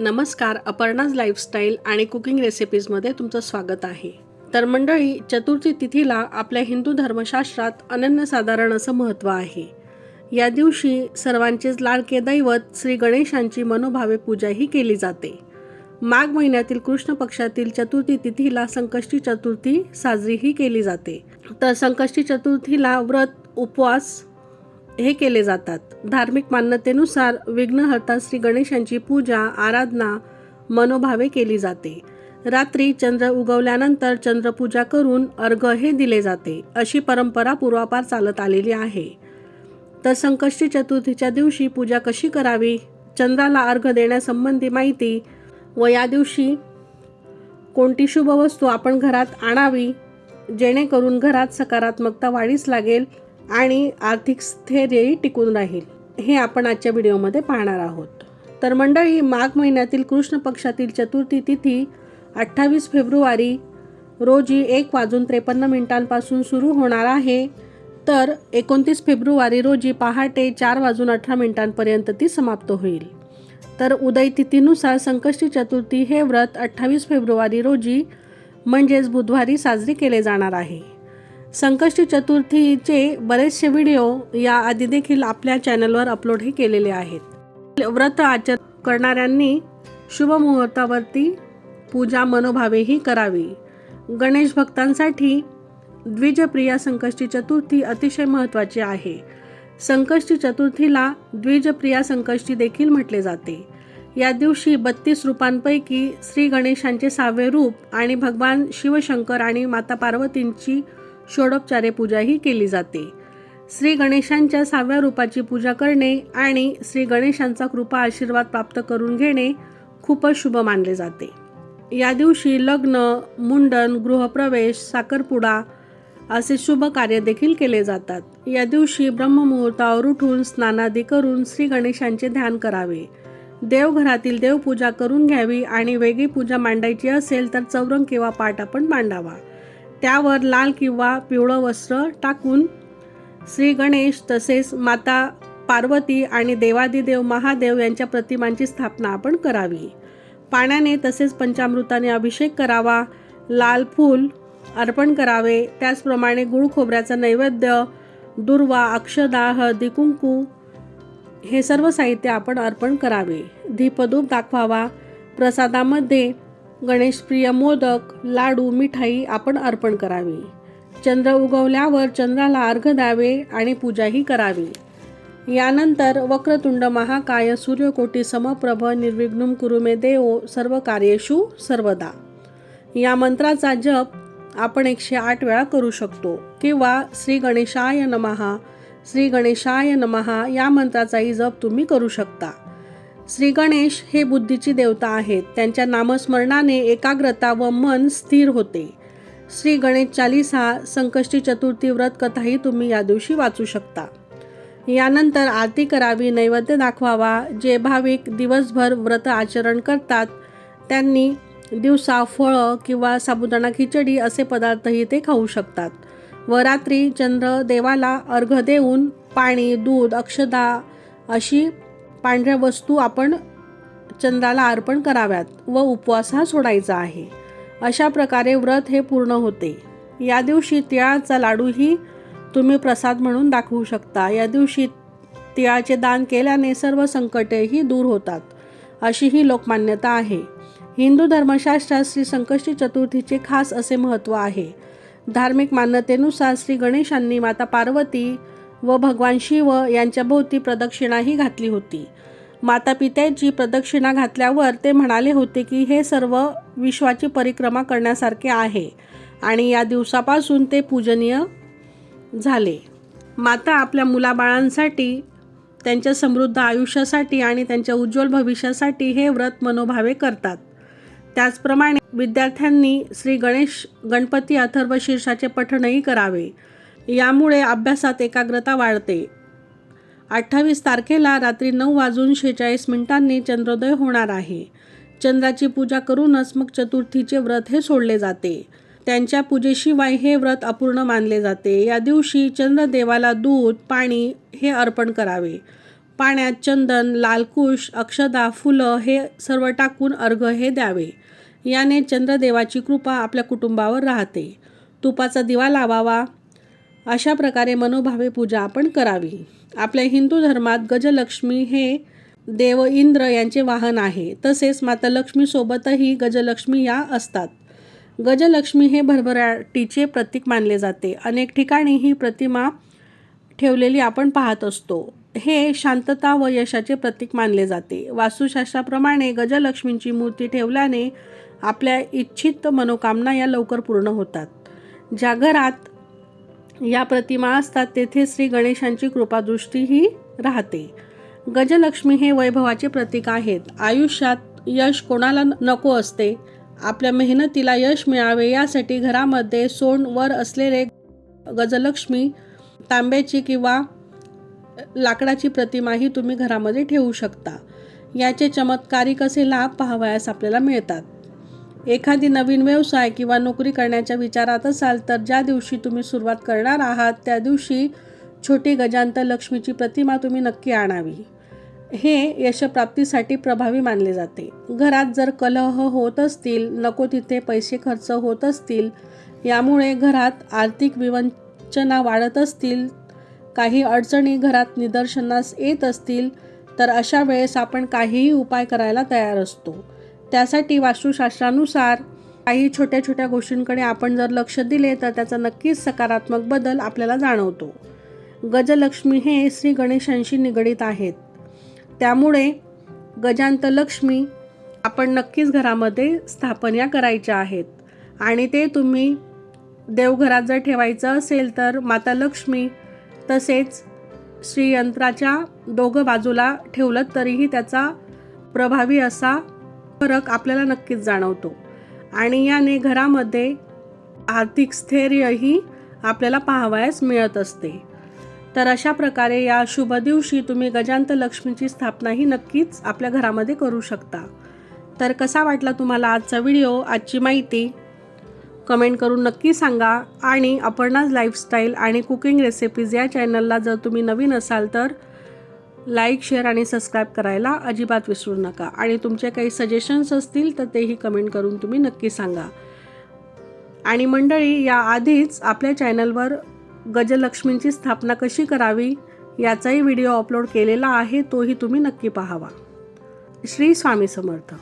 नमस्कार अपर्णाज लाईफस्टाईल आणि कुकिंग रेसिपीजमध्ये तुमचं स्वागत आहे. तर मंडळी चतुर्थी तिथीला आपल्या हिंदू धर्मशास्त्रात अनन्यसाधारण असं महत्त्व आहे. या दिवशी सर्वांचेच लाडके दैवत श्री गणेशांची मनोभावे पूजाही केली जाते. माघ महिन्यातील कृष्ण पक्षातील चतुर्थी तिथीला संकष्टी चतुर्थी साजरीही केली जाते. तर संकष्टी चतुर्थीला व्रत उपवास हे केले जातात. धार्मिक मान्यतेनुसार विघ्नहर्ता श्री गणेशांची पूजा आराधना मनोभावे केली जाते. रात्री चंद्र उगवल्यानंतर चंद्रपूजा करून अर्घ हे दिले जाते. अशी परंपरा पूर्वापार चालत आलेली आहे. तर संकष्टी चतुर्थीच्या दिवशी पूजा कशी करावी? चंद्राला अर्घ देण्यासंबंधी माहिती व या दिवशी कोणती शुभ वस्तू आपण घरात आणावी? जेणेकरून घरात सकारात्मकता वाढीस लागेल आणि आर्थिक स्थैर्यही टिकून राहील हे आपण आजच्या व्हिडिओमध्ये पाहणार आहोत. तर मंडळी माघ महिन्यातील कृष्ण पक्षातील चतुर्थी तिथी अठ्ठावीस फेब्रुवारी रोजी एक वाजून त्रेपन्न मिनिटांपासून सुरू होणार आहे. तर एकोणतीस फेब्रुवारी रोजी पहाटे चार वाजून अठरा मिनिटांपर्यंत ती समाप्त होईल. तर उदय तिथीनुसार संकष्टी चतुर्थी हे व्रत अठ्ठावीस फेब्रुवारी रोजी म्हणजेच बुधवारी साजरे केले जाणार आहे. संकष्टी चतुर्थीचे बरेचसे व्हिडिओ या आधी देखील आपल्या चॅनलवर अपलोडही केलेले आहेत. व्रत आचर करणाऱ्यांनी शुभ मुहूर्तावरती पूजा मनोभावेही करावी. गणेश भक्तांसाठी द्विजप्रिया संकष्टी चतुर्थी अतिशय महत्त्वाची आहे. संकष्टी चतुर्थीला द्विजप्रिया संकष्टी देखील म्हटले जाते. या दिवशी बत्तीस रूपांपैकी श्री गणेशांचे सहावे रूप आणि भगवान शिवशंकर आणि माता पार्वतींची षोडोपचारे पूजाही केली जाते. श्री गणेशांच्या सहाव्या रूपाची पूजा करणे आणि श्री गणेशांचा कृपा आशीर्वाद प्राप्त करून घेणे खूपच शुभ मानले जाते. या दिवशी लग्न मुंडन गृहप्रवेश साखरपुडा असे शुभ कार्य देखील केले जातात. या दिवशी ब्रह्ममुहूर्तावर उठून स्नानादी करून श्री गणेशांचे ध्यान करावे. देवघरातील देवपूजा करून घ्यावी आणि वेगळी पूजा मांडायची असेल तर चौरंग किंवा पाट आपण मांडावा. त्यावर लाल किंवा पिवळं वस्त्र टाकून श्री गणेश तसेच माता पार्वती आणि देवादिदेव महादेव यांच्या प्रतिमांची स्थापना आपण करावी. पाण्याने तसेच पंचामृताने अभिषेक करावा लाल फूल अर्पण करावे त्याचप्रमाणे गुळ खोबऱ्याचा नैवेद्य दुर्वा अक्षदा हळदी कुंकू हे सर्व साहित्य आपण अर्पण करावे. दीपधूप दाखवावा. प्रसादामध्ये गणेशप्रिय मोदक लाडू मिठाई आपण अर्पण करावी. चंद्र उगवल्यावर चंद्राला अर्घ द्यावे आणि पूजाही करावी. यानंतर वक्रतुंड महाकाय सूर्यकोटी समप्रभ निर्विघ्नुम कुरुमे देव सर्व कार्येषु सर्वदा. या मंत्राचा जप आपण एकशे आठ वेळा करू शकतो. किंवा श्री गणेशाय नमहा श्री गणेशाय नमहा या मंत्राचाही जप तुम्ही करू शकता. श्री गणेश हे बुद्धीची देवता आहेत. त्यांच्या नामस्मरणाने एकाग्रता व मन स्थिर होते. श्री गणेश चालिसा संकष्टी चतुर्थी व्रत कथाही तुम्ही या दिवशी वाचू शकता. यानंतर आरती करावी नैवेद्य दाखवावा जे भाविक दिवसभर व्रत आचरण करतात त्यांनी दिवसा फळं किंवा साबुदाणा खिचडी असे पदार्थही ते खाऊ शकतात. व रात्री चंद्र देवाला अर्घ देऊन पाणी दूध अक्षदा अशी पांढऱ्या वस्तू आपण चंद्राला अर्पण कराव्यात व उपवास हा सोडायचा आहे. अशा प्रकारे व्रत हे पूर्ण होते. या दिवशी तिळाचा लाडूही तुम्ही प्रसाद म्हणून दाखवू शकता. या दिवशी तिळाचे दान केल्याने सर्व संकटेही दूर होतात अशी ही लोकमान्यता आहे. हिंदू धर्मशास्त्रात श्री संकष्टी चतुर्थीचे खास असे महत्त्व आहे. धार्मिक मान्यतेनुसार श्री गणेशांनी माता पार्वती व भगवान शिव यांच्या भोवती प्रदक्षिणाही घातली होती. माता पित्याची प्रदक्षिणा घातल्यावर ते म्हणाले होते की हे सर्व विश्वाची परिक्रमा करण्यासारखे आहे आणि या दिवसापासून ते पूजनीय झाले. माता आपल्या मुलाबाळांसाठी त्यांच्या समृद्ध आयुष्यासाठी आणि त्यांच्या उज्ज्वल भविष्यासाठी हे व्रत मनोभावे करतात. त्याचप्रमाणे विद्यार्थ्यांनी श्री गणेश गणपती अथर्व शीर्षाचे पठणही करावे. यामुळे अभ्यासात एकाग्रता वाढते. अठ्ठावीस तारखेला रात्री नऊ वाजून शेहेचाळीस मिनिटांनी चंद्रोदय होणार आहे. चंद्राची पूजा करूनच मग चतुर्थीचे व्रत हे सोडले जाते. त्यांच्या पूजेशिवाय हे व्रत अपूर्ण मानले जाते. या दिवशी चंद्रदेवाला दूध पाणी हे अर्पण करावे. पाण्यात चंदन लालकुश अक्षदा फुलं हे सर्व टाकून अर्घ हे द्यावे. याने चंद्रदेवाची कृपा आपल्या कुटुंबावर राहते. तुपाचा दिवा लावावा. अशा प्रकारे मनोभावे पूजा आपण करावी. आपल्या हिंदू धर्मात गजलक्ष्मी हे देव इंद्र यांचे वाहन आहे. तसेच माता लक्ष्मीसोबतही गजलक्ष्मी या असतात. गजलक्ष्मी हे भरभराटीचे प्रतीक मानले जाते. अनेक ठिकाणी ही प्रतिमा ठेवलेली आपण पाहत असतो. हे शांतता व यशाचे प्रतीक मानले जाते. वास्तुशास्त्राप्रमाणे गजलक्ष्मींची मूर्ती ठेवल्याने आपल्या इच्छित मनोकामना या लवकर पूर्ण होतात. ज्या घरात या प्रतिमा असतात तेथे श्री गणेशांची कृपादृष्टीही राहते. गजलक्ष्मी हे वैभवाचे प्रतीक आहेत. आयुष्यात यश कोणाला नको असते? आपल्या मेहनतीला यश मिळावे यासाठी घरामध्ये सोन वर असलेले गजलक्ष्मी तांब्याची किंवा लाकडाची प्रतिमाही तुम्ही घरामध्ये ठेवू शकता. याचे चमत्कारिक असे लाभ पाहावयास आपल्याला मिळतात. एखादी नवीन व्यवसाय किंवा नोकरी करण्याच्या विचारात असाल तर ज्या दिवशी तुम्ही सुरुवात करणार आहात त्या दिवशी छोटी गजांत लक्ष्मीची प्रतिमा तुम्ही नक्की आणावी. हे यशप्राप्तीसाठी प्रभावी मानले जाते. घरात जर कलह होत असतील नको तिथे पैसे खर्च होत असतील यामुळे घरात आर्थिक विवंचना वाढत असतील काही अडचणी घरात निदर्शनास येत असतील तर अशा वेळेस आपण काहीही उपाय करायला तयार असतो. त्यासाठी वास्तुशास्त्रानुसार काही छोट्या छोट्या गोष्टींकडे आपण जर लक्ष दिले तर त्याचा नक्कीच सकारात्मक बदल आपल्याला जाणवतो. गजलक्ष्मी हे श्री गणेशांशी निगडीत आहेत. त्यामुळे गजांत लक्ष्मी आपण नक्कीच घरामध्ये स्थापना करायच्या आहेत. आणि ते तुम्ही देवघरात जर ठेवायचं असेल तर माता लक्ष्मी तसेच श्रीयंत्राच्या दोघं बाजूला ठेवलं तरीही त्याचा प्रभावी असा फरक आपल्याला नक्कीच जाणवतो. आणि याने घरामध्ये आर्थिक स्थैर्यही आपल्याला पाहावयास मिळत असते. तर अशा प्रकारे या शुभ दिवशी तुम्ही गजांत लक्ष्मीची स्थापनाही नक्कीच आपल्या घरामध्ये करू शकता. तर कसा वाटला तुम्हाला आजचा व्हिडिओ? आजची माहिती? कमेंट करून नक्की सांगा. आणि अपर्णाज लाईफस्टाईल आणि कुकिंग रेसिपीज या चॅनलला जर तुम्ही नवीन असाल तर लाईक शेअर आणि सबस्क्राईब करायला अजिबात विसरू नका. आणि तुमचे काही सजेशन्स असतील तर तेही कमेंट करून तुम्ही नक्की सांगा. आणि मंडळी या आधीच आपल्या चॅनलवर गजलक्ष्मींची स्थापना कशी करावी याचाही व्हिडिओ अपलोड केलेला आहे तोही तुम्ही नक्की पाहावा. श्री स्वामी समर्थ.